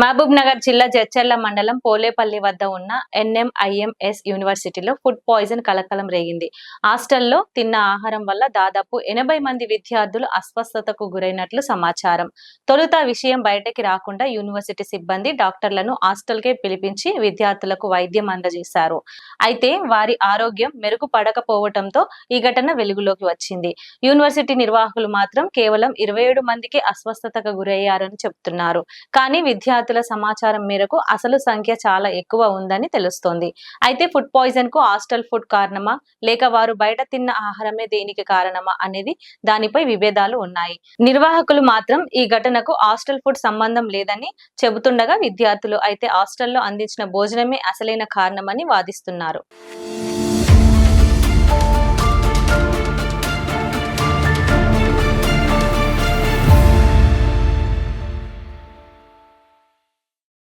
మహబూబ్ నగర్ జిల్లా జడ్చర్ల మండలం పోలేపల్లి వద్ద ఉన్న ఎన్ఎంఐఎంఎస్ యూనివర్సిటీలో ఫుడ్ పాయిజన్ కలకలం రేగింది. హాస్టల్లో తిన్న ఆహారం వల్ల దాదాపు ఎనభై మంది విద్యార్థులు అస్వస్థతకు గురైనట్లు సమాచారం. తొలుత విషయం బయటకి రాకుండా యూనివర్సిటీ సిబ్బంది డాక్టర్లను హాస్టల్కే పిలిపించి విద్యార్థులకు వైద్యం అందజేశారు. అయితే వారి ఆరోగ్యం మెరుగుపడకపోవడంతో ఈ ఘటన వెలుగులోకి వచ్చింది. యూనివర్సిటీ నిర్వాహకులు మాత్రం కేవలం ఇరవై ఏడు మందికి అస్వస్థతకు గురయ్యారని చెబుతున్నారు కానీ విద్యార్థులు సమాచారం మేరకు అసలు సంఖ్య చాలా ఎక్కువ ఉందని తెలుస్తోంది. అయితే ఫుడ్ పాయిజన్కు హాస్టల్ ఫుడ్ కారణమా? లేక వారు బయట తిన్న ఆహారమే దేనికి కారణమా? అనేది దానిపై విభేదాలు ఉన్నాయి. నిర్వాహకులు మాత్రం ఈ ఘటనకు హాస్టల్ ఫుడ్ సంబంధం లేదని చెబుతుండగా విద్యార్థులు అయితే హాస్టల్లో అందించిన భోజనమే అసలైన కారణమని వాదిస్తున్నారు.